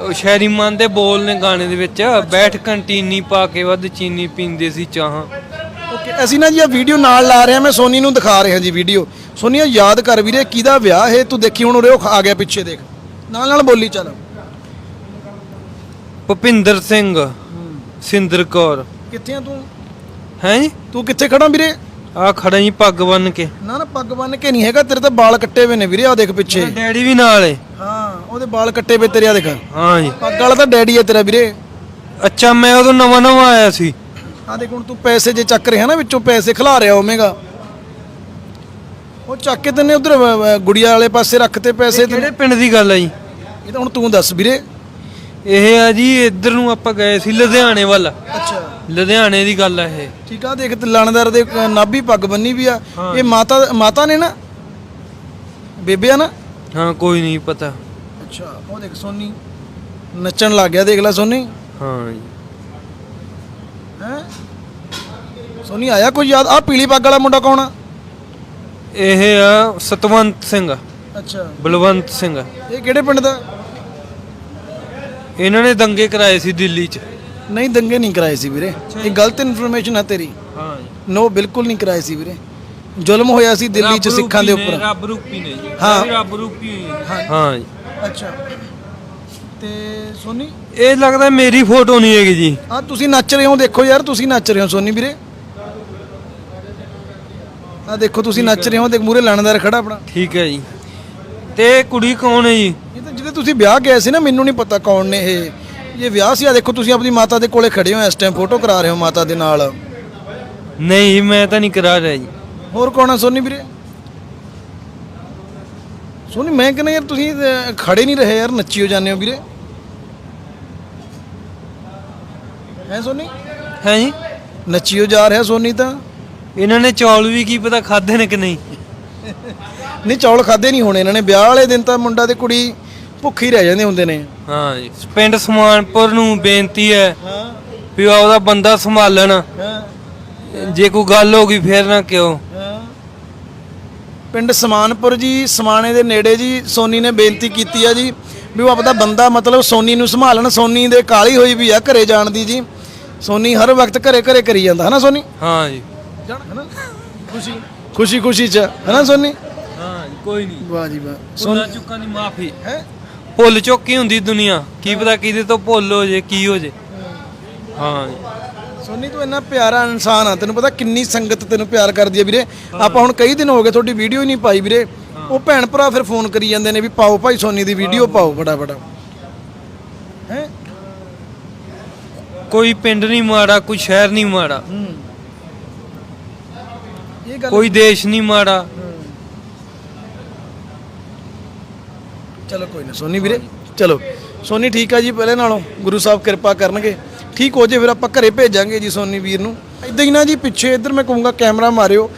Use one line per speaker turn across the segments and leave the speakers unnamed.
ਉਹ ਸ਼ਾਇਰੀ ਮਨ ਦੇ ਬੋਲ ਨੇ ਗਾਣੇ ਦੇ ਵਿੱਚ ਬੈਠ ਕੰਟੀਨੀ ਪਾ ਕੇ ਵੱਧ ਚੀਨੀ ਪੀਂਦੇ ਸੀ ਚਾਹਾਂ।
ਓਕੇ ਅਸੀਂ ਨਾ ਜੀ ਆ ਵੀਡੀਓ ਨਾਲ ਲਾ ਰਹੇ ਹਾਂ ਮੈਂ ਸੋਨੀ ਨੂੰ ਦਿਖਾ ਰਿਹਾ ਜੀ ਵੀਡੀਓ ਸੋਨੀਆ ਯਾਦ ਕਰ ਵੀਰੇ ਕਿਹਦਾ ਵਿਆਹ ਹੈ? ਤੂੰ ਦੇਖੀ ਹੁਣ ਉਰੇ ਉਹ ਆ ਗਿਆ ਪਿੱਛੇ ਦੇਖ। ਨਾਲ ਨਾਲ ਬੋਲੀ ਚੱਲ।
ਭੁਪਿੰਦਰ ਸਿੰਘ ਸਿੰਦਰ ਕੌਰ।
ਕਿੱਥੇ ਆ ਤੂੰ?
ਹੈ ਜੀ?
ਤੂੰ ਕਿੱਥੇ ਖੜਾ ਵੀਰੇ?
ਆ ਖੜਾ ਜੀ ਪੱਗ ਬੰਨ ਕੇ।
ਨਾ ਨਾ ਪੱਗ ਬੰਨ ਕੇ ਨਹੀਂ ਹੈਗਾ ਤੇਰੇ ਤਾਂ ਵਾਲ ਕੱਟੇ ਹੋਏ ਨੇ ਵੀਰੇ ਆ ਦੇਖ ਪਿੱਛੇ।
ਡੈਡੀ ਵੀ ਨਾਲ ਏ।
ਹਾਂ। ਉਹਦੇ ਵਾਲ ਕੱਟੇ ਹੋਏ ਤੇਰੇ ਆ ਦੇਖ।
ਹਾਂ ਜੀ।
ਪੱਗ ਵਾਲਾ ਤਾਂ ਡੈਡੀ ਹੈ ਤੇਰਾ ਵੀਰੇ।
ਅੱਛਾ ਮੈਂ ਉਦੋਂ ਨਵਾਂ ਨਵਾਂ ਆਇਆ ਸੀ।
ਆ ਦੇਖ ਹੁਣ ਤੂੰ ਪੈਸੇ ਜੇ ਚੱਕ ਰਿਹਾ ਨਾ ਵਿੱਚੋਂ ਪੈਸੇ ਖਿਲਾ ਰਿਹਾ ਹੋਵੇਂਗਾ ਉਹ ਚੱਕ ਕੇ ਤੈਨੇ ਉਧਰ ਗੁੜੀਆ ਵਾਲੇ ਪਾਸੇ ਰੱਖਤੇ ਪੈਸੇ ਤੇ
ਕਿਹੜੇ ਪਿੰਡ ਦੀ ਗੱਲ ਹੈ ਜੀ?
ਇਹ ਤਾਂ ਹੁਣ ਤੂੰ ਦੱਸ ਵੀਰੇ।
ਇਹ ਆ ਜੀ ਇੱਧਰ ਨੂੰ ਆਪਾਂ ਗਏ ਸੀ ਲੁਧਿਆਣੇ ਵੱਲ।
ਅੱਛਾ।
ਲੁਧਿਆਣੇ ਦੀ ਗੱਲ ਹੈ ਇਹ।
ਠੀਕ ਆ ਦੇਖ ਤੇ ਲਾਣੇਦਾਰ ਦੇ ਨਾਭੀ ਪੱਗ ਬੰਨੀ ਵੀ ਆ। ਇਹ ਮਾਤਾ ਮਾਤਾ ਨੇ ਨਾ? ਬੇਬੇ ਆ ਨਾ?
ਹਾਂ ਕੋਈ ਨਹੀਂ ਪਤਾ।
ਅੱਛਾ ਉਹ ਦੇਖ ਸੋਨੀ ਨੱਚਣ ਲੱਗ ਗਿਆ ਦੇਖ ਲੈ ਸੋਨੀ।
ਹਾਂ ਜੀ।
ਹੈ? ਸੋਨੀ ਆਇਆ ਕੋਈ ਯਾਦ? ਆ ਪੀਲੀ ਪੱਗ ਵਾਲਾ ਮੁੰਡਾ ਕੌਣ ਆ?
ਇਹ ਆ ਸਤਵੰਤ ਸਿੰਘ।
ਅੱਛਾ।
ਬਲਵੰਤ ਸਿੰਘ।
ਇਹ ਕਿਹੜੇ ਪਿੰਡ ਦਾ?
ਇਹਨਾਂ ਨੇ ਦੰਗੇ ਕਰਾਏ ਸੀ ਦਿੱਲੀ 'ਚ।
ਨਹੀਂ ਦੰਗੇ ਨਹੀਂ ਕਰਾਏ ਸੀ ਵੀਰੇ। ਇਹ ਗਲਤ ਇਨਫੋਰਮੇਸ਼ਨ ਆ ਤੇਰੀ।
ਹਾਂ
ਨੋ ਬਿਲਕੁਲ ਨਹੀਂ ਕਰਾਏ ਸੀ ਵੀਰੇ। ਜ਼ੁਲਮ ਹੋਇਆ ਸੀ ਦਿੱਲੀ 'ਚ ਸਿੱਖਾਂ ਦੇ ਉੱਪਰ।
ਰੱਬ ਰੂਪੀ ਨੇ ਜੀ।
ਹਾਂ।
ਰੱਬ ਰੂਪੀ। ਹਾਂ ਜੀ।
ਅੱਛਾ। ਤੇ ਸੋਨੀ?
ਇਹ ਲੱਗਦਾ ਮੇਰੀ ਫੋਟੋ ਨਹੀਂ ਹੈਗੀ ਜੀ।
ਆ ਤੁਸੀਂ ਨੱਚ ਰਹੇ ਹੋ ਦੇਖੋ ਯਾਰ ਤੁਸੀਂ ਨੱਚ ਰਹੇ ਹੋ ਸੋਨੀ ਵੀਰੇ। ਆ ਦੇਖੋ ਤੁਸੀਂ ਨੱਚ ਰਹੇ ਹੋ ਦੇਖ ਮੂਰੇ ਲਾਣੇਦਾਰ ਖੜਾ ਆਪਣਾ।
ਠੀਕ ਹੈ ਜੀ। ਤੇ ਕੁੜੀ ਕੌਣ ਹੈ ਜੀ?
ਇਹ ਤਾਂ ਜਿਹਦੇ ਤੁਸੀਂ ਵਿਆਹ ਗਏ ਸੀ ਨਾ ਮੈਨੂੰ ਨਹੀਂ ਪਤਾ ਕੌਣ ਨੇ ਇਹ। ਇਹ ਵਿਆਹ ਸੀ ਆ ਦੇਖੋ ਤੁਸੀਂ ਆਪਣੀ ਮਾਤਾ ਦੇ ਕੋਲੇ ਖੜੇ ਹੋ ਇਸ ਟਾਈਮ ਫੋਟੋ ਕਰਾ ਰਹੇ ਹੋ ਮਾਤਾ ਦੇ ਨਾਲ।
ਨਹੀਂ ਮੈਂ ਤਾਂ ਨਹੀਂ ਕਰਾ ਰਿਹਾ ਜੀ।
ਹੋਰ ਕੌਣ ਆ ਸੋਨੀ ਵੀਰੇ? ਸੋਨੀ ਮੈਂ ਕਹਿੰਦਾ ਯਾਰ ਤੁਸੀਂ ਅਹ, ਖੜੇ ਨਹੀਂ ਰਹੇ ਯਾਰ ਨੱਚੀ ਹੋ ਜਾਂਦੇ ਹੋ ਵੀਰੇ। ਹੈ ਸੋਨੀ?
ਹੈ ਜੀ।
ਨੱਚੀ ਹੋ ਜਾ ਰਿਹਾ ਸੋਨੀ ਤਾਂ।
ਇਹਨਾਂ ਨੇ ਚੌਲ ਵੀ ਕੀ ਪਤਾ ਖਾਦੇ ਨੇ ਕਿ ਨਹੀਂ?
ਨਹੀਂ ਚੌਲ ਖਾਦੇ ਨਹੀਂ ਹੋਣੇ ਇਹਨਾਂ ਨੇ। ਵਿਆਹ ਵਾਲੇ ਦਿਨ ਤਾਂ ਮੁੰਡਾ ਤੇ ਕੁੜੀ ਭੁੱਖੇ ਰਹਿ ਜਾਂਦੇ ਹੁੰਦੇ ਨੇ।
ਹਾਂ ਜੀ। ਪਿੰਡ ਸਮਾਨਪੁਰ ਨੂੰ ਬੇਨਤੀ ਹੈ
ਹਾਂ।
ਵੀ ਉਹਦਾ ਬੰਦਾ ਸੰਭਾਲਣ।
ਹਾਂ।
ਜੇ ਕੋਈ ਗੱਲ ਹੋ ਗਈ ਫੇਰ ਨਾ ਕਿਉਂ?
ਪਿੰਡ ਸਮਾਨਪੁਰ ਜੀ ਸਮਾਣੇ ਦੇ ਨੇੜੇ ਜੀ ਸੋਨੀ ਨੇ ਬੇਨਤੀ ਕੀਤੀ ਆ ਜੀ ਵੀ ਉਹ ਆਪਦਾ ਬੰਦਾ ਮਤਲਬ ਸੋਨੀ ਨੂੰ ਸੰਭਾਲਣ ਸੋਨੀ ਦੇ ਕਾਲੀ ਹੋਈ ਵੀ ਆ ਘਰੇ ਜਾਣ ਦੀ ਜੀ। ਸੋਨੀ ਹਰ ਵਕਤ ਘਰੇ ਘਰੇ ਕਰੀ ਜਾਂਦਾ ਹਨਾ ਸੋਨੀ?
ਹਾਂ ਜੀ।
ਜਾਣ ਹਨਾ ਖੁਸ਼ੀ ਖੁਸ਼ੀ ਖੁਸ਼ੀ ਚ ਹਨਾ ਸੋਨੀ?
ਹਾਂ ਕੋਈ ਨਹੀਂ।
ਵਾਹ ਜੀ ਵਾਹ।
ਭੁੱਲਾਂ ਚੁੱਕਾਂ ਦੀ ਮਾਫੀ।
ਹੈ?
ਭੁੱਲ ਚੁੱਕੀ ਹੁੰਦੀ ਦੁਨੀਆ। ਕੀ ਪਤਾ ਕਿਹਦੇ ਤੋਂ ਭੁੱਲ ਹੋ ਜੇ ਕੀ ਹੋ ਜੇ। ਹਾਂ ਜੀ।
ਸੋਨੀ ਤੂੰ ਇੰਨਾ ਪਿਆਰਾ ਇਨਸਾਨ ਆ ਤੈਨੂੰ ਪਤਾ ਕਿੰਨੀ ਸੰਗਤ ਤੈਨੂੰ ਪਿਆਰ ਕਰਦੀ ਆ ਵੀਰੇ। ਆਪਾਂ ਹੁਣ ਕਈ ਦਿਨ ਹੋ ਗਏ ਤੁਹਾਡੀ ਵੀਡੀਓ ਹੀ ਨਹੀਂ ਪਾਈ ਵੀਰੇ। ਉਹ ਭੈਣ ਭਰਾ ਫਿਰ ਫੋਨ ਕਰੀ ਜਾਂਦੇ ਨੇ ਵੀ ਪਾਓ ਭਾਈ ਸੋਨੀ ਦੀ ਵੀਡੀਓ ਪਾਓ ਬੜਾ ਬੜਾ ਹੈ?
ਕੋਈ ਪਿੰਡ ਨਹੀਂ ਮਾੜਾ ਕੋਈ ਸ਼ਹਿਰ ਨਹੀਂ ਮਾੜਾ।
ਇਹ ਗੱਲ
ਕੋਈ ਦੇਸ਼ ਨਹੀਂ ਮਾੜਾ।
ਚਲੋ ਕੋਈ ਨਾ ਸੋਨੀ ਵੀਰੇ ਚਲੋ। ਸੋਨੀ ਠੀਕ ਆ ਜੀ ਪਹਿਲੇ ਨਾਲੋਂ। ਗੁਰੂ ਸਾਹਿਬ ਕਿਰਪਾ ਕਰਨਗੇ। ਠੀਕ ਹੋ ਜੇ ਫਿਰ ਆਪਾਂ ਘਰੇ ਭੇਜਾਂਗੇ ਜੀ ਸੋਨੀ ਵੀਰ ਨੂੰ। ਇਦਾਂ ਹੀ ਨਾ ਜੀ ਪਿੱਛੇ ਇੱਧਰ ਮੈਂ ਕਹੂੰਗਾ ਕੈਮਰਾ ਮਾਰਿਓ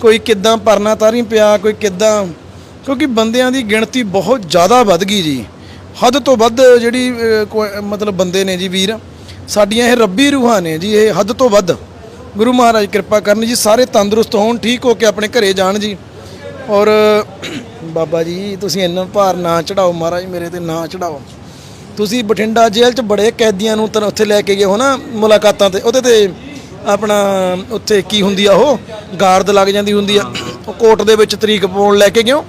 ਕੋਈ ਕਿੱਦਾਂ ਪਰਨਾ ਤਾਰੀ ਪਿਆ ਕੋਈ ਕਿੱਦਾਂ ਕਿਉਂਕਿ ਬੰਦਿਆਂ ਦੀ ਗਿਣਤੀ ਬਹੁਤ ਜ਼ਿਆਦਾ ਵੱਧ ਗਈ ਜੀ। ਹੱਦ ਤੋਂ ਵੱਧ ਜਿਹੜੀ ਅਹ, ਮਤਲਬ ਬੰਦੇ ਨੇ ਜੀ ਵੀਰ ਸਾਡੀਆਂ ਇਹ ਰੱਬੀ ਰੂਹਾਂ ਨੇ ਜੀ ਇਹ ਹੱਦ ਤੋਂ ਵੱਧ। ਗੁਰੂ ਮਹਾਰਾਜ ਕਿਰਪਾ ਕਰਨ ਜੀ ਸਾਰੇ ਤੰਦਰੁਸਤ ਹੋਣ ਠੀਕ ਹੋ ਕੇ ਆਪਣੇ ਘਰੇ ਜਾਣ ਜੀ। ਔਰ ਬਾਬਾ ਜੀ ਤੁਸੀਂ ਇੰਨਾ ਭਾਰ ਨਾ ਚੜਾਓ ਮਹਾਰਾਜ ਮੇਰੇ ਤੇ ਨਾ ਚੜਾਓ। ਤੁਸੀਂ ਬਠਿੰਡਾ ਜੇਲ੍ਹ 'ਚ ਬੜੇ ਕੈਦੀਆਂ ਨੂੰ ਤਾਂ ਉੱਥੇ ਲੈ ਕੇ ਗਏ ਹੋ ਨਾ ਮੁਲਾਕਾਤਾਂ ਤੇ ਉਹਦੇ ਤੇ ਆਪਣਾ ਉੱਥੇ ਕੀ ਹੁੰਦੀ ਆ ਉਹ? ਗਾਰਦ ਲੱਗ ਜਾਂਦੀ ਹੁੰਦੀ ਆ। ਉਹ ਕੋਰਟ ਦੇ ਵਿੱਚ ਤਰੀਕ ਪਾਉਣ ਲੈ ਕੇ ਗਏ ਹੋ।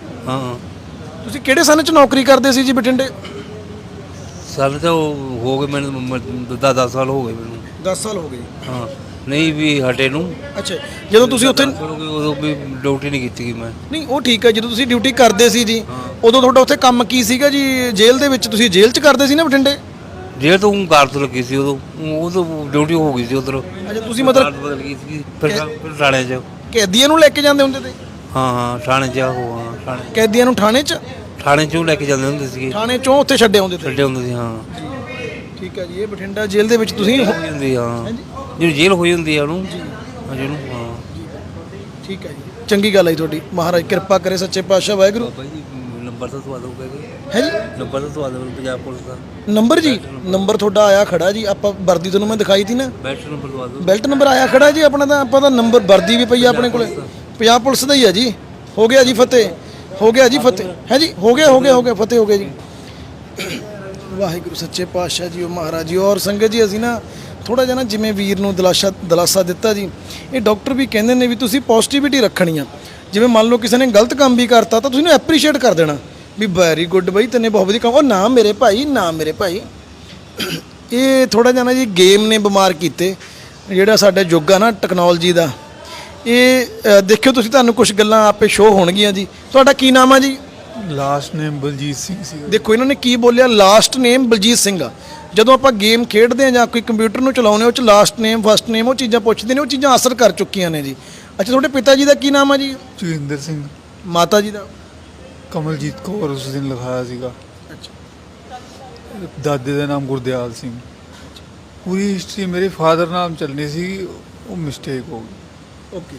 ਤੁਸੀਂ ਕਿਹੜੇ ਸਨ 'ਚ ਨੌਕਰੀ ਕਰਦੇ ਸੀ ਜੀ ਬਠਿੰਡੇ?
ਸਾਲ ਤਾਂ ਉਹ ਹੋ ਗਏ ਮੈਨੂੰ 10 ਸਾਲ ਹੋ ਗਏ ਮੈਨੂੰ।
10 ਸਾਲ ਹੋ ਗਏ।
ਹਾਂ। ਨਹੀਂ ਵੀ ਹਟੇ ਨੂੰ।
ਅੱਛਾ ਜਦੋਂ ਤੁਸੀਂ ਉੱਥੇ
ਉਦੋਂ ਵੀ ਡਿਊਟੀ ਨਹੀਂ ਕੀਤੀ ਮੈਂ।
ਨਹੀਂ ਉਹ ਠੀਕ ਹੈ ਜਦੋਂ ਤੁਸੀਂ ਡਿਊਟੀ ਕਰਦੇ ਸੀ ਜੀ। ਉਦੋਂ ਤੁਹਾਡਾ ਉੱਥੇ ਕੰਮ ਕੀ ਸੀਗਾ ਜੀ? ਜੇਲ੍ਹ ਦੇ ਵਿੱਚ ਤੁਸੀਂ ਜੇਲ੍ਹ 'ਚ ਕਰਦੇ ਸੀ ਨਾ ਬਠਿੰਡੇ?
ਜੇਲ੍ਹ ਤੋਂ ਕਾਰ ਤੋਂ ਲੱਗੀ ਸੀ ਉਦੋਂ। ਉਦੋਂ ਡਿਊਟੀ ਹੋ ਗਈ ਸੀ ਉਧਰ।
ਅੱਛਾ ਤੁਸੀਂ ਮਤਲਬ
ਬਦਲ ਗਈ ਸੀ ਫਿਰ ਫਿਰ ਥਾਣੇ 'ਚ।
ਕੈਦੀਆਂ ਨੂੰ ਲੈ ਕੇ ਜਾਂਦੇ ਹੁੰਦੇ ਤੇ?
ਹਾਂ ਹਾਂ ਥਾਣੇ 'ਚ ਉਹ ਹਾਂ ਥਾਣੇ
ਕੈਦੀਆਂ ਨੂੰ ਥਾਣੇ 'ਚ?
ਥਾਣੇ 'ਚੋਂ ਲੈ ਕੇ ਜਾਂਦੇ ਹੁੰਦੇ ਸੀਗੇ।
ਥਾਣੇ 'ਚੋਂ ਉੱਥੇ ਛੱਡੇ ਆਉਂਦੇ ਤੇ?
ਛੱਡੇ ਹੁੰਦੇ ਸੀ ਹਾਂ।
ਠੀਕ ਹੈ ਜੀ ਇਹ ਬਠਿੰਡਾ ਜੇਲ੍ਹ ਦੇ ਵਿੱਚ ਤੁਸੀਂ
ਹੋਈ ਹੁੰਦੀ ਹਾਂ ਜਿਹੜੀ ਜੇਲ੍ਹ ਹੋਈ ਹੁੰਦੀ ਆ ਉਹਨੂੰ ਹਾਂ ਜਿਹਨੂੰ ਹਾਂ।
ਠੀਕ ਹੈ ਜੀ। ਚੰਗੀ ਗੱਲ ਹੈ ਜੀ ਤੁਹਾਡੀ। ਮਹਾਰਾਜ ਕਿਰਪਾ ਕਰੇ ਸੱਚੇ ਪਾਤਸ਼ਾਹ ਵਾਹਿਗੁਰੂ।
ਨੰਬਰ ਤਾਂ ਤੁਹਾਡਾ ਹੋਊਗਾ
ਹੈ ਜੀ?
ਨੰਬਰ ਤਾਂ ਤੁਹਾਡਾ ਪੰਜਾਬ ਪੁਲਿਸ ਦਾ।
ਨੰਬਰ ਜੀ? ਨੰਬਰ। ਤੁਹਾਡਾ ਆਇਆ ਖੜਾ ਜੀ ਆਪਾਂ ਵਰਦੀ ਤੁਹਾਨੂੰ ਮੈਂ ਦਿਖਾਈ ਤੀ ਨਾ।
ਬੈਠ ਨੰਬਰ ਦਵਾ ਦਿਓ
ਬੈਲਟ ਨੰਬਰ ਆਇਆ ਖੜਾ ਜੀ ਆਪਣਾ ਤਾਂ ਆਪਾਂ ਦਾ ਨੰਬਰ ਵਰਦੀ ਵੀ ਪਈ ਆ ਆਪਣੇ ਕੋਲੇ। ਪੰਜਾਬ ਪੁਲਿਸ ਦਾ। ਹੀ ਆ ਜੀ। ਹੋ ਗਿਆ ਜੀ ਫਤਿਹ। ਹੋ ਗਿਆ ਜੀ ਫਤਿਹ। ਹੈ ਜੀ? ਹੋ ਗਿਆ ਹੋ ਗਿਆ ਹੋ ਗਿਆ ਫਤਿਹ ਹੋ ਗਿਆ ਜੀ। ਵਾਹਿਗੁਰੂ ਸੱਚੇ ਪਾਤਸ਼ਾਹ ਜੀ ਉਹ ਮਹਾਰਾਜ ਜੀ ਔਰ ਸੰਗਤ ਜੀ ਅਸੀਂ ਨਾ ਥੋੜਾ ਜਿਹਾ ਨਾ ਜਿਵੇਂ ਵੀਰ ਨੂੰ ਦਿਲਾਸਾ ਦਿਲਾਸਾ ਦਿੱਤਾ ਜੀ। ਇਹ ਡਾਕਟਰ ਵੀ ਕਹਿੰਦੇ ਨੇ ਵੀ ਤੁਸੀਂ ਪੋਜ਼ਿਟਿਵਿਟੀ ਰੱਖਣੀ ਆ। ਜਿਵੇਂ ਮੰਨ ਲਓ ਕਿਸੇ ਨੇ ਗਲਤ ਕੰਮ ਵੀ ਕਰਤਾ ਤਾਂ ਤੁਸੀਂ ਉਹਨੂੰ ਐਪਰੀਸ਼ੀਏਟ ਕਰ ਦੇਣਾ ਵੀ ਵੈਰੀ ਗੁੱਡ ਬਈ ਤੈਨੇ ਬਹੁਤ ਵਧੀਆ ਕੰਮ ਉਹ ਨਾ ਮੇਰੇ ਭਾਈ ਨਾ ਮੇਰੇ ਭਾਈ। ਇਹ ਥੋੜਾ ਜਿਹਾ ਨਾ ਜੀ ਗੇਮ ਨੇ ਬਿਮਾਰ ਕੀਤੇ। ਜਿਹੜਾ ਸਾਡਾ ਯੁੱਗ ਆ ਨਾ ਟੈਕਨੋਲੋਜੀ ਦਾ। ਇਹ ਅ, ਦੇਖਿਓ ਤੁਸੀਂ ਤੁਹਾਨੂੰ ਕੁਝ ਗੱਲਾਂ ਆਪੇ ਸ਼ੋਅ ਹੋਣਗੀਆਂ ਜੀ। ਤੁਹਾਡਾ ਕੀ ਨਾਮ ਆ ਜੀ?
ਲਾਸਟ ਨੇਮ ਬਲਜੀਤ ਸਿੰਘ ਸੀ।
ਦੇਖੋ ਇਹਨਾਂ ਨੇ ਕੀ ਬੋਲਿਆ? ਲਾਸਟ ਨੇਮ ਬਲਜੀਤ ਸਿੰਘ ਆ। ਜਦੋਂ ਆਪਾਂ ਗੇਮ ਖੇਡਦੇ ਆ ਜਾਂ ਕੋਈ ਕੰਪਿਊਟਰ ਨੂੰ ਚਲਾਉਂਦੇ ਹਾਂ, ਉਹ ਚ ਲਾਸਟ ਨੇਮ ਫਸਟ ਨੇਮ ਉਹ ਚੀਜ਼ਾਂ ਪੁੱਛਦੇ ਨੇ ਉਹ ਚੀਜ਼ਾਂ ਅਸਰ ਕਰ ਚੁੱਕੀਆਂ ਨੇ ਜੀ। ਅੱਛਾ ਤੁਹਾਡੇ ਪਿਤਾ ਜੀ ਦਾ ਕੀ ਨਾਮ ਆ ਜੀ?
ਜੋਗਿੰਦਰ ਸਿੰਘ।
ਮਾਤਾ ਜੀ ਦਾ?
ਕਮਲਜੀਤ ਕੌਰ ਉਸ ਦਿਨ ਲਿਖਾਇਆ ਸੀਗਾ। ਦਾਦੇ ਦਾ ਨਾਮ ਗੁਰਦਿਆਲ ਸਿੰਘ। ਪੂਰੀ ਹਿਸਟਰੀ ਮੇਰੇ ਫਾਦਰ ਨਾਮ ਚੱਲਣੀ ਸੀ ਉਹ ਮਿਸਟੇਕ ਹੋ ਗਈ।
ਓਕੇ।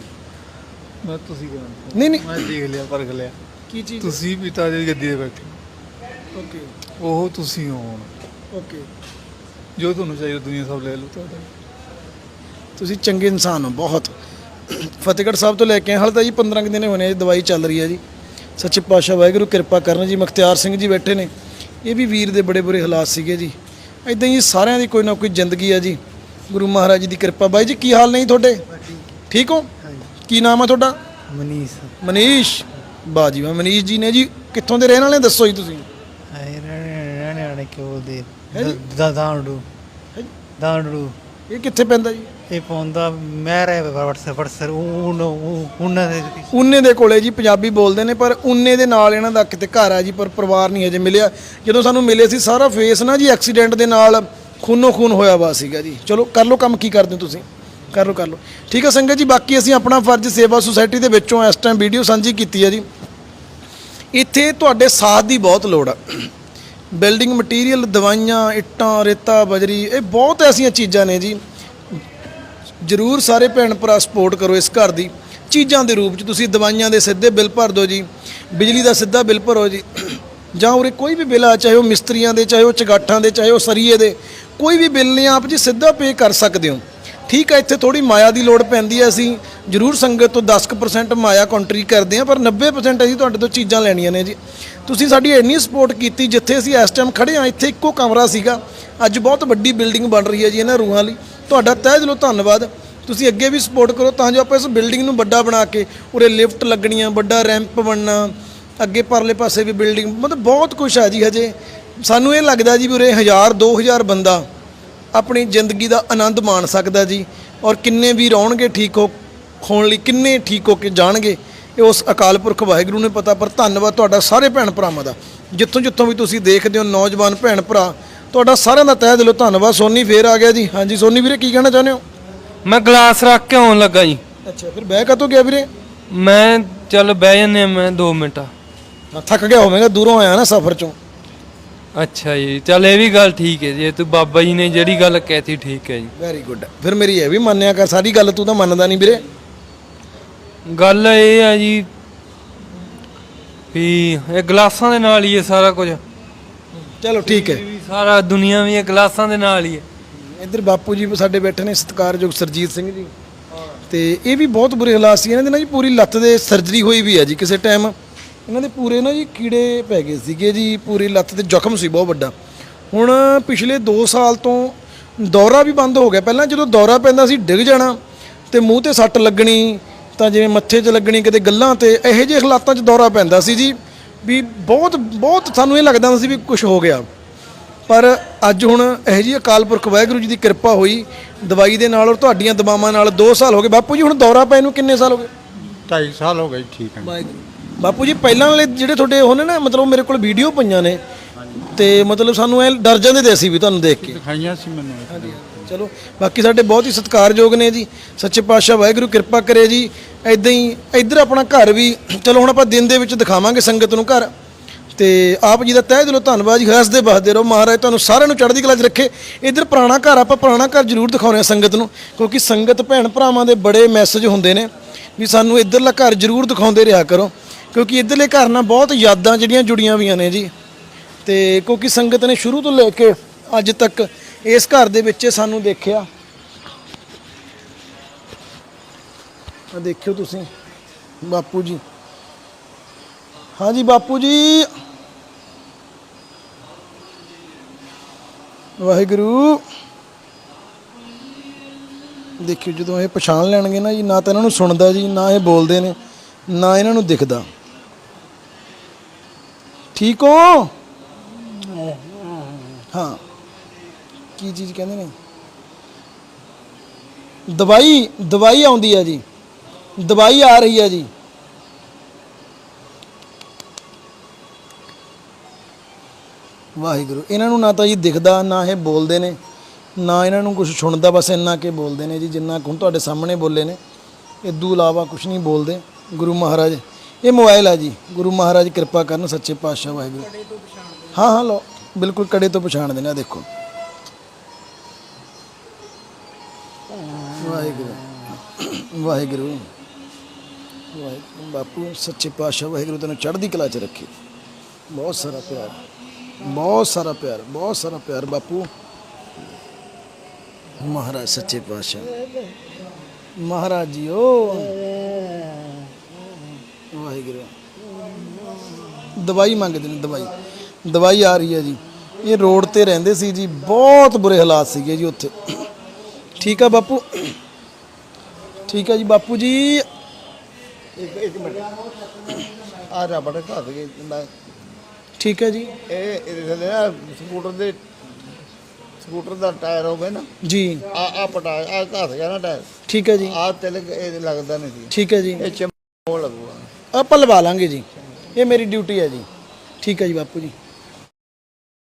ਮੈਂ ਤੁਸੀਂ ਕਹਿੰਦੇ
ਨਹੀਂ? ਨਹੀਂ
ਮੈਂ ਦੇਖ ਲਿਆ ਪਰਖ ਲਿਆ।
ਕੀ ਚੀਜ਼?
ਤੁਸੀਂ ਪਿਤਾ ਜੀ ਦੀ ਗੱਦੀ ਤੇ ਬੈਠੇ।
ਓਕੇ।
ਉਹ ਤੁਸੀਂ ਹੋ ਹੁਣ।
ਓਕੇ।
ਜੋ ਤੁਹਾਨੂੰ ਚਾਹੀਦਾ ਦੁਨੀਆ ਸਭ ਲੈ ਲਓ ਤੁਹਾਡਾ।
ਤੁਸੀਂ ਚੰਗੇ ਇਨਸਾਨ ਹੋ ਬਹੁਤ। ਫਤਿਹਗੜ੍ਹ ਸਾਹਿਬ ਤੋਂ ਲੈ ਕੇ ਹਾਲੇ ਤਾਂ ਜੀ 15 ਕੁ ਦਿਨ ਹੋਣੇ ਆ ਜੀ ਦਵਾਈ ਚੱਲ ਰਹੀ ਹੈ ਜੀ। ਸੱਚੇ ਪਾਤਸ਼ਾਹ ਵਾਹਿਗੁਰੂ ਕਿਰਪਾ ਕਰਨ ਜੀ। ਮੁਖਤਿਆਰ ਸਿੰਘ ਜੀ ਬੈਠੇ ਨੇ। ਇਹ ਵੀ ਵੀਰ ਦੇ ਬੜੇ ਬੁਰੇ ਹਾਲਾਤ ਸੀਗੇ ਜੀ। ਇਦਾਂ ਹੀ ਸਾਰਿਆਂ ਦੀ ਕੋਈ ਨਾ ਕੋਈ ਜ਼ਿੰਦਗੀ ਆ ਜੀ। ਗੁਰੂ ਮਹਾਰਾਜ ਜੀ ਦੀ ਕਿਰਪਾ। ਬਾਈ ਜੀ ਕੀ ਹਾਲ ਨਹੀਂ ਤੁਹਾਡੇ? ਠੀਕ ਹੋ? ਕੀ ਨਾਮ ਆ ਤੁਹਾਡਾ?
ਮਨੀਸ਼।
ਮਨੀਸ਼। ਬਾਜੀ ਵਾ ਮਨੀਸ਼ ਜੀ ਨੇ ਜੀ ਕਿੱਥੋਂ ਦੇ ਰਹਿਣ ਵਾਲੇ ਦੱਸੋ ਜੀ ਤੁਸੀਂ।
ਰਹਿਣੇ ਆਣੇ ਕਿਉਂ ਦੇ
ਜੀ?
ਦਾਂਡੂ।
ਜੀ?
ਦਾਂਡੂ।
ਇਹ ਕਿੱਥੇ ਪੈਂਦਾ ਜੀ?
ਇਹ ਪੌਂਦਾ ਮਹਿਰੇ ਵਟਸਐਪ ਵਟਸਐਪ ਉਹ ਉਹਨਾਂ ਦੇ
ਉਨੇ ਦੇ ਕੋਲੇ ਜੀ ਪੰਜਾਬੀ ਬੋਲਦੇ ਨੇ, ਪਰ ਉਨੇ ਦੇ ਨਾਲ ਇਹਨਾਂ ਦਾ ਕਿਤੇ ਘਰ ਆ ਜੀ, ਪਰ ਪਰਿਵਾਰ ਨਹੀਂ ਅਜੇ ਮਿਲਿਆ। ਜਦੋਂ ਸਾਨੂੰ ਮਿਲੇ ਸੀ, ਸਾਰਾ ਫੇਸ ਨਾ ਜੀ ਐਕਸੀਡੈਂਟ ਦੇ ਨਾਲ ਖੂਨੋ ਖੂਨ ਹੋਇਆ ਵਾ ਸੀਗਾ ਜੀ। ਚਲੋ, ਕਰ ਲਓ ਕੰਮ, ਕੀ ਕਰਦੇ ਹੋ ਤੁਸੀਂ? ਕਰ ਲਓ ਕਰ ਲਓ। ਠੀਕ ਹੈ ਸੰਗਤ ਜੀ, ਬਾਕੀ ਅਸੀਂ ਆਪਣਾ ਫਰਜ਼ ਸੇਵਾ ਸੁਸਾਇਟੀ ਦੇ ਵਿੱਚੋਂ ਇਸ ਟਾਈਮ ਵੀਡੀਓ ਸਾਂਝੀ ਕੀਤੀ ਹੈ ਜੀ। ਇੱਥੇ ਤੁਹਾਡੇ ਸਾਥ ਦੀ ਬਹੁਤ ਲੋੜ ਆ। ਬਿਲਡਿੰਗ ਮਟੀਰੀਅਲ ਦਵਾਈਆਂ, ਇੱਟਾਂ, ਰੇਤਾ, ਬਜਰੀ, ਇਹ ਬਹੁਤ ਐਸੀਆਂ ਚੀਜ਼ਾਂ ਨੇ ਜੀ। ਜਰੂਰ ਸਾਰੇ ਭੈਣ ਭਰਾ ਸਪੋਰਟ ਕਰੋ ਇਸ ਘਰ ਦੀ। ਚੀਜ਼ਾਂ ਦੇ ਰੂਪ 'ਚ ਤੁਸੀਂ ਦਵਾਈਆਂ ਦੇ ਸਿੱਧੇ ਬਿੱਲ ਭਰ ਦਿਓ ਜੀ। ਬਿਜਲੀ ਦਾ ਸਿੱਧਾ ਬਿੱਲ ਭਰੋ ਜੀ। ਜਾਂ ਉਰੇ ਕੋਈ ਵੀ ਬਿੱਲ ਆ, ਚਾਹੇ ਉਹ ਮਿਸਤਰੀਆਂ ਦੇ, ਚਾਹੇ ਉਹ ਚਗਾਠਾਂ ਦੇ, ਚਾਹੇ ਉਹ ਸਰੀਏ ਦੇ, ਕੋਈ ਵੀ ਬਿੱਲ ਨੇ ਆਪ ਜੀ ਸਿੱਧਾ ਪੇ ਕਰ ਸਕਦੇ ਹੋ। ਠੀਕ ਹੈ ਇੱਥੇ ਥੋੜੀ ਮਾਇਆ ਦੀ ਲੋੜ ਪੈਂਦੀ ਹੈ ਅਸੀਂ ਜਰੂਰ ਸੰਗਤ ਤੋਂ 10% ਮਾਇਆ ਕੰਟਰੀ ਕਰਦੇ ਹਾਂ ਪਰ 90% ਅਸੀਂ ਤੁਹਾਡੇ ਤੋਂ ਚੀਜ਼ਾਂ ਲੈਣੀਆਂ ਨੇ ਜੀ। ਤੁਸੀਂ ਸਾਡੀ ਇੰਨੀ ਸਪੋਰਟ ਕੀਤੀ ਜਿੱਥੇ ਅਸੀਂ ਇਸ ਟਾਈਮ ਖੜੇ ਹਾਂ ਇੱਥੇ ਇੱਕੋ ਕਮਰਾ ਸੀਗਾ। ਅੱਜ ਬਹੁਤ ਵੱਡੀ ਬਿਲਡਿੰਗ ਬਣ ਰਹੀ ਹੈ ਜੀ ਇਹਨਾਂ ਰੂਹਾਂ ਲਈ। ਤੁਹਾਡਾ ਤਹਿ ਦਿਲੋਂ ਧੰਨਵਾਦ। ਤੁਸੀਂ ਅੱਗੇ ਵੀ ਸਪੋਰਟ ਕਰੋ ਤਾਂ ਜੋ ਆਪਾਂ ਇਸ ਬਿਲਡਿੰਗ ਨੂੰ ਵੱਡਾ ਬਣਾ ਕੇ ਉਰੇ ਲਿਫਟ ਲੱਗਣੀਆਂ, ਵੱਡਾ ਰੈਂਪ ਬਣਨਾ, ਅੱਗੇ ਪਰਲੇ ਪਾਸੇ ਵੀ ਬਿਲਡਿੰਗ ਮਤਲਬ ਬਹੁਤ ਕੁਝ ਹੈ ਜੀ ਹਜੇ। ਸਾਨੂੰ ਇਹ ਲੱਗਦਾ ਜੀ ਵੀ ਉਰੇ 1000 2000 ਬੰਦਾ ਆਪਣੀ ਜ਼ਿੰਦਗੀ ਦਾ ਆਨੰਦ ਮਾਣ ਸਕਦਾ ਜੀ। ਔਰ ਕਿੰਨੇ ਵੀ ਰਹਿਣਗੇ ਠੀਕ ਹੋ, ਹੋਣ ਲਈ ਕਿੰਨੇ ਠੀਕ ਹੋ ਕੇ ਜਾਣਗੇ, ਇਹ ਉਸ ਅਕਾਲ ਪੁਰਖ ਵਾਹਿਗੁਰੂ ਨੇ ਪਤਾ। ਪਰ ਧੰਨਵਾਦ ਤੁਹਾਡਾ ਸਾਰੇ ਭੈਣ ਭਰਾਵਾਂ ਦਾ। ਜਿੱਥੋਂ ਜਿੱਥੋਂ ਵੀ ਤੁਸੀਂ ਦੇਖਦੇ ਹੋ ਨੌਜਵਾਨ ਭੈਣ ਭਰਾ ਤੁਹਾਡਾ ਸਾਰਿਆਂ ਦਾ ਤਹਿ ਦਿਲੋਂ ਧੰਨਵਾਦ। ਸੋਨੀ ਫੇਰ ਆ ਗਿਆ ਜੀ। ਹਾਂਜੀ ਸੋਨੀ ਵੀਰੇ ਕੀ ਕਹਿਣਾ ਚਾਹੁੰਦੇ ਹੋ?
ਮੈਂ ਗਲਾਸ ਰੱਖ ਕੇ ਆਉਣ ਲੱਗਾ ਜੀ।
ਅੱਛਾ ਫਿਰ ਬਹਿ ਕਾਤੋਂ ਗਿਆ ਵੀਰੇ?
ਮੈਂ ਚੱਲ ਬਹਿ ਜੰਨੇ ਮੈਂ 2 ਮਿੰਟ।
ਹਾਂ, ਥੱਕ ਗਿਆ ਹੋਵੇਗਾ ਦੂਰੋਂ ਆਇਆ ਨਾ ਸਫ਼ਰ ਚੋਂ।
ਅੱਛਾ ਜੀ ਚੱਲ ਇਹ ਵੀ ਗੱਲ ਠੀਕ ਹੈ ਜੀ। ਤੂੰ ਬਾਬਾ ਜੀ ਨੇ ਜਿਹੜੀ ਗੱਲ ਕਹਿਤੀ ਠੀਕ ਹੈ ਜੀ।
ਵੈਰੀ ਗੁੱਡ ਫਿਰ ਮੇਰੀ ਇਹ ਵੀ ਮੰਨਿਆ ਕਰ ਸਾਰੀ ਗੱਲ ਤੂੰ ਤਾਂ ਮੰਨਦਾ ਨਹੀਂ ਵੀਰੇ।
ਗੱਲ ਇਹ ਆ ਜੀ ਵੀ ਇਹ ਗਲਾਸਾਂ ਦੇ ਨਾਲ ਹੀ ਹੈ ਸਾਰਾ ਕੁਝ।
ਚਲੋ ਠੀਕ ਹੈ।
ਸਾਰਾ ਦੁਨੀਆ ਵੀ ਇਹ ਗਲਾਸਾਂ ਦੇ ਨਾਲ ਹੀ ਹੈ।
ਇੱਧਰ ਬਾਪੂ ਜੀ ਸਾਡੇ ਬੈਠੇ ਨੇ ਸਤਿਕਾਰਯੋਗ ਸਰਜੀਤ ਸਿੰਘ ਜੀ। ਤੇ ਇਹ ਵੀ ਬਹੁਤ ਬੁਰੇ ਹਾਲਾਤ ਸੀ। ਇਹਨਾਂ ਦੇ ਨਾ ਜੀ ਪੂਰੀ ਲੱਤ ਦੇ ਸਰਜਰੀ ਹੋਈ ਵੀ ਹੈ ਜੀ ਕਿਸੇ ਟਾਈਮ ਇਹਨਾਂ ਦੇ ਪੂਰੇ ਨਾ ਜੀ ਕੀੜੇ ਪੈ ਗਏ ਸੀਗੇ ਜੀ। ਪੂਰੀ ਲੱਤ ਤੇ ਜ਼ਖਮ ਸੀ, ਬਹੁਤ ਵੱਡਾ। ਹੁਣ ਪਿਛਲੇ 2 ਸਾਲ ਤੋਂ ਦੌਰਾ ਵੀ ਬੰਦ ਹੋ ਗਿਆ। ਪਹਿਲਾਂ ਜਦੋਂ ਦੌਰਾ ਪੈਂਦਾ ਸੀ, ਡਿੱਗ ਜਾਣਾ ਤੇ ਮੂੰਹ ਤੇ ਸੱਟ ਲੱਗਣੀ, ਤਾਂ ਜਿਵੇਂ ਮੱਥੇ 'ਚ ਲੱਗਣੀ, ਕਿਤੇ ਗੱਲਾਂ ਤੇ, ਇਹੋ ਜਿਹੇ ਹਾਲਾਤਾਂ 'ਚ ਦੌਰਾ ਪੈਂਦਾ ਸੀ ਜੀ। ਵੀ ਬਹੁਤ ਬਹੁਤ ਸਾਨੂੰ ਇਹ ਲੱਗਦਾ ਹੁੰਦਾ ਸੀ ਵੀ ਕੁਝ ਹੋ ਗਿਆ। ਪਰ ਅੱਜ ਹੁਣ ਇਹ ਜੀ ਅਕਾਲ ਪੁਰਖ ਵਾਹਿਗੁਰੂ ਜੀ ਦੀ ਕਿਰਪਾ ਹੋਈ ਦਵਾਈ ਦੇ ਨਾਲ ਔਰ ਤੁਹਾਡੀਆਂ ਦਵਾਵਾਂ ਨਾਲ 2 ਸਾਲ ਹੋ ਗਏ। ਬਾਪੂ ਜੀ ਹੁਣ ਦੌਰਾ ਪੈ ਨੂੰ ਕਿੰਨੇ ਸਾਲ ਹੋ ਗਏ?
ਢਾਈ ਸਾਲ ਹੋ ਗਏ ਠੀਕ ਹੈ।
ਵਾਹਿਗੁਰੂ। ਬਾਪੂ ਜੀ ਪਹਿਲਾਂ ਵਾਲੇ ਜਿਹੜੇ ਤੁਹਾਡੇ ਉਹਨੇ ਨਾ ਮਤਲਬ ਮੇਰੇ ਕੋਲ ਵੀਡੀਓ ਪਈਆਂ ਨੇ ਤੇ ਮਤਲਬ ਸਾਨੂੰ ਐ ਡਰ ਜਾਂਦੇ ਤੇ ਅਸੀਂ ਵੀ ਤੁਹਾਨੂੰ ਦੇਖ ਕੇ।
ਦਿਖਾਈਆਂ ਸੀ ਮੈਨੂੰ।
ਚਲੋ ਬਾਕੀ ਸਾਡੇ ਬਹੁਤ ਹੀ ਸਤਿਕਾਰਯੋਗ ਨੇ ਜੀ। ਸੱਚੇ ਪਾਤਸ਼ਾਹ ਵਾਹਿਗੁਰੂ ਕਿਰਪਾ ਕਰੇ ਜੀ। ਐਦਾਂ ਹੀ ਇੱਧਰ ਆਪਣਾ ਘਰ ਵੀ ਚਲੋ ਹੁਣ ਆਪਾਂ ਦਿਨ ਦੇ ਵਿੱਚ ਦਿਖਾਵਾਂਗੇ ਸੰਗਤ ਨੂੰ ਘਰ। ਤੇ ਆਪ ਜੀ ਦਾ ਤਹਿ ਦਿਲੋਂ ਧੰਨਵਾਦ ਜੀ। ਹੱਸਦੇ ਬਸਦੇ ਰਹੋ। ਮਹਾਰਾਜ ਤੁਹਾਨੂੰ ਸਾਰਿਆਂ ਨੂੰ ਚੜ੍ਹਦੀ ਕਲਾ 'ਚ ਰੱਖੇ। ਇੱਧਰ ਪੁਰਾਣਾ ਘਰ ਆਪਾਂ ਪੁਰਾਣਾ ਘਰ ਜ਼ਰੂਰ ਦਿਖਾਉਣੇ ਆ ਸੰਗਤ ਨੂੰ, ਕਿਉਂਕਿ ਸੰਗਤ ਭੈਣ ਭਰਾਵਾਂ ਦੇ ਬੜੇ ਮੈਸੇਜ ਹੁੰਦੇ ਨੇ ਵੀ ਸਾਨੂੰ ਇੱਧਰਲਾ ਘਰ ਜ਼ਰੂਰ ਦਿਖਾਉਂਦੇ ਰਿਹਾ ਕਰੋ, ਕਿਉਂਕਿ ਇੱਧਰਲੇ ਘਰ ਨਾਲ ਬਹੁਤ ਯਾਦਾਂ ਜਿਹੜੀਆਂ ਜੁੜੀਆਂ ਹੋਈਆਂ ਨੇ ਜੀ। ਤੇ ਕਿਉਂਕਿ ਸੰਗਤ ਨੇ ਸ਼ੁਰੂ ਤੋਂ ਲੈ ਕੇ ਅੱਜ ਤੱਕ ਇਸ ਘਰ ਦੇ ਵਿੱਚ ਸਾਨੂੰ ਦੇਖਿਆ। ਆ ਦੇਖਿਓ ਤੁਸੀਂ, ਬਾਪੂ ਜੀ। ਹਾਂਜੀ, ਬਾਪੂ ਜੀ। ਵਾਹਿਗੁਰੂ। ਦੇਖਿਓ, ਜਦੋਂ ਇਹ ਪਛਾਣ ਲੈਣਗੇ ਨਾ ਜੀ, ਨਾ ਤਾਂ ਇਹਨਾਂ ਨੂੰ ਸੁਣਦਾ ਜੀ, ਨਾ ਇਹ ਬੋਲਦੇ ਨੇ, ਨਾ ਇਹਨਾਂ ਨੂੰ ਦਿਖਦਾ। ਠੀਕ ਹੋ? ਹਾਂ। ਕੀ ਚੀਜ਼ ਕਹਿੰਦੇ ਨੇ? ਦਵਾਈ ਦਵਾਈ ਆਉਂਦੀ ਆ ਜੀ। ਦਵਾਈ ਆ ਰਹੀ ਆ ਜੀ। ਵਾਹਿਗੁਰੂ। ਇਹਨਾਂ ਨੂੰ ਨਾ ਤਾਂ ਜੀ ਦਿਖਦਾ, ਨਾ ਇਹ ਬੋਲਦੇ ਨੇ, ਨਾ ਇਹਨਾਂ ਨੂੰ ਕੁਝ ਸੁਣਦਾ, ਬਸ ਇੰਨਾ ਕੇ ਬੋਲਦੇ ਨੇ ਜੀ, ਜਿੰਨਾ ਕੁ ਹੁਣ ਤੁਹਾਡੇ ਸਾਹਮਣੇ ਬੋਲੇ ਨੇ। ਇਦੋਂ ਇਲਾਵਾ ਕੁਝ ਨਹੀਂ ਬੋਲਦੇ ਗੁਰੂ ਮਹਾਰਾਜ। ਇਹ ਮੋਬਾਈਲ ਆ ਜੀ, ਗੁਰੂ ਮਹਾਰਾਜ ਕਿਰਪਾ ਕਰਨ ਸੱਚੇ ਪਾਤਸ਼ਾਹ ਵਾਹਿਗੁਰੂ। ਹਾਂ ਹਾਂ ਲੋ ਬਿਲਕੁਲ ਕੜੇ ਤੋਂ ਪਛਾਣਦੇ ਨੇ ਆਹ ਦੇਖੋ। ਵਾਹਿਗੁਰੂ ਵਾਹਿਗੁਰੂ ਵਾਹਿਗੁਰੂ, ਬਾਪੂ, ਸੱਚੇ ਪਾਤਸ਼ਾਹ ਵਾਹਿਗੁਰੂ, ਤੈਨੂੰ ਚੜ੍ਹਦੀ ਕਲਾ 'ਚ ਰੱਖੇ। ਬਹੁਤ ਸਾਰਾ ਪਿਆਰ। ਬਹੁਤ ਸਾਰਾ ਪਿਆਰ, ਬਹੁਤ ਸਾਰਾ ਪਿਆਰ ਬਾਪੂ। ਮਹਾਰਾਜ ਸੱਚੇ ਪਾਤਸ਼ਾਹ। ਮਹਾਰਾਜ ਜੀ ਓ ਵਾਹਿਗੁਰੂ। ਦਵਾਈ ਮੰਗਦੇ ਨੇ, ਦਵਾਈ। ਦਵਾਈ ਆ ਰਹੀ ਹੈ ਜੀ। ਇਹ ਰੋਡ ਤੇ ਰਹਿੰਦੇ ਸੀ ਜੀ, ਬਹੁਤ ਬੁਰੇ ਹਾਲਾਤ ਸੀਗੇ ਜੀ ਉੱਥੇ। ਠੀਕ ਆ ਬਾਪੂ। ਠੀਕ ਆ ਜੀ ਬਾਪੂ ਜੀ।
ਇੱਕ ਇੱਕ ਮਿੰਟ। ਆ ਰਬੜ ਘਸ ਗਏ
ਠੀਕ ਹੈ ਜੀ।
ਇਹ ਇਹਦੇ ਥੱਲੇ ਨਾ ਸਕੂਟਰ ਦੇ ਸਕੂਟਰ ਦਾ ਟਾਇਰ ਹੋਵੇ ਨਾ।
ਜੀ।
ਆ ਆ ਪਟਾ ਆ ਘਸ ਗਿਆ ਨਾ ਟਾਇਰ।
ਠੀਕ ਹੈ ਜੀ।
ਆ ਤਿਲਕ ਇਹ ਲੱਗਦਾ ਨਹੀਂ ਸੀ
ਠੀਕ ਹੈ ਜੀ।
ਇਹ ਚਿੰਮ ਲੱਗੂਗਾ।
ਆਪਾਂ ਲਵਾ ਲਾਂਗੇ ਜੀ। ਇਹ ਮੇਰੀ ਡਿਊਟੀ ਹੈ ਜੀ। ਠੀਕ ਹੈ ਜੀ ਬਾਪੂ ਜੀ।